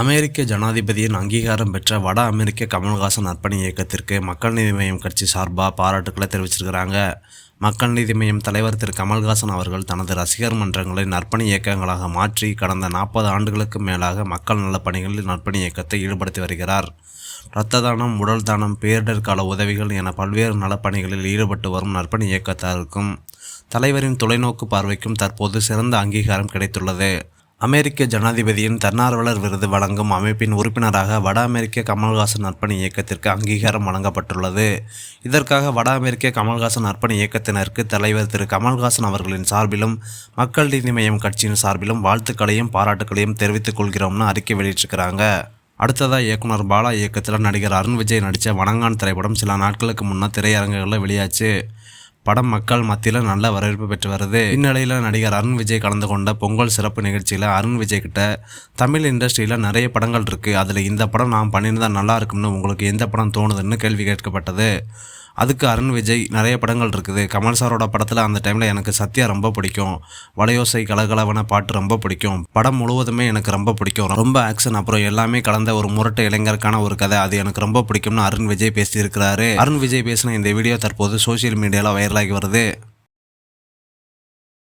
அமெரிக்க ஜனாதிபதியின் அங்கீகாரம் பெற்ற வட அமெரிக்க கமல்ஹாசன் அர்ப்பணி இயக்கத்திற்கு மக்கள் நீதி மய்யம் கட்சி சார்பாக பாராட்டுக்களை தெரிவிச்சிருக்கிறாங்க. மக்கள் நீதி மய்யம் தலைவர் திரு கமல்ஹாசன் அவர்கள் தனது ரசிகர் மன்றங்களை நற்பணி இயக்கங்களாக மாற்றி கடந்த நாற்பது ஆண்டுகளுக்கு மேலாக மக்கள் நல பணிகளில் நற்பணி இயக்கத்தை ஈடுபடுத்தி வருகிறார். இரத்த தானம் உடல் தானம் பேரிடர் கால உதவிகள் என பல்வேறு நலப்பணிகளில் ஈடுபட்டு வரும் நற்பணி இயக்கத்தாருக்கும் தலைவரின் தொலைநோக்கு பார்வைக்கும் தற்போது சிறந்த அங்கீகாரம் கிடைத்துள்ளது. அமெரிக்க ஜனாதிபதியின் தன்னார்வலர் விருது வழங்கும் அமைப்பின் உறுப்பினராக வட அமெரிக்க கமல்ஹாசன் அர்ப்பணி இயக்கத்திற்கு அங்கீகாரம் வழங்கப்பட்டுள்ளது. இதற்காக வட அமெரிக்க கமல்ஹாசன் அர்ப்பணி இயக்கத்தினருக்கு தலைவர் திரு கமல்ஹாசன் அவர்களின் சார்பிலும் மக்கள் நீதி மய்யம் கட்சியின் சார்பிலும் வாழ்த்துக்களையும் பாராட்டுக்களையும் தெரிவித்துக் கொள்கிறோம்னு அறிக்கை வெளியிட்டிருக்கிறாங்க. அடுத்ததாக இயக்குனர் பாலா இயக்கத்தில் நடிகர் அருண் விஜய் நடித்த வணங்கான் திரைப்படம் சில நாட்களுக்கு முன்னே திரையரங்குகளில் வெளியாச்சு. படம் மக்கள் மத்தியில் நல்ல வரவேற்பு பெற்று வருது. இந்நிலையில் நடிகர் அருண் விஜய் கலந்து கொண்ட பொங்கல் சிறப்பு நிகழ்ச்சியில் அருண் விஜய் கிட்ட தமிழ் இண்டஸ்ட்ரியில் நிறைய படங்கள் இருக்குது அதில் இந்த படம் நான் பண்ணியிருந்தா நல்லா இருக்கும்னு உங்களுக்கு எந்த படம் தோணுதுன்னு கேள்வி கேட்கப்பட்டது. அதுக்கு அருண் விஜய் நிறைய படங்கள் இருக்குது. கமல் சாரோட படத்தில் அந்த டைமில் எனக்கு சத்யா ரொம்ப பிடிக்கும். வளையோசை கலகலவன பாட்டு ரொம்ப பிடிக்கும். படம் முழுவதுமே எனக்கு ரொம்ப பிடிக்கும். ரொம்ப ஆக்ஷன் அப்புறம் எல்லாமே கலந்த ஒரு முரட்டு இளைஞருக்கான ஒரு கதை. அது எனக்கு ரொம்ப பிடிக்கும்னு அருண் விஜய் பேசியிருக்கிறாரு. அருண் விஜய் பேசின இந்த வீடியோ தற்போது சோஷியல் மீடியாவில் வைரலாகி வருது.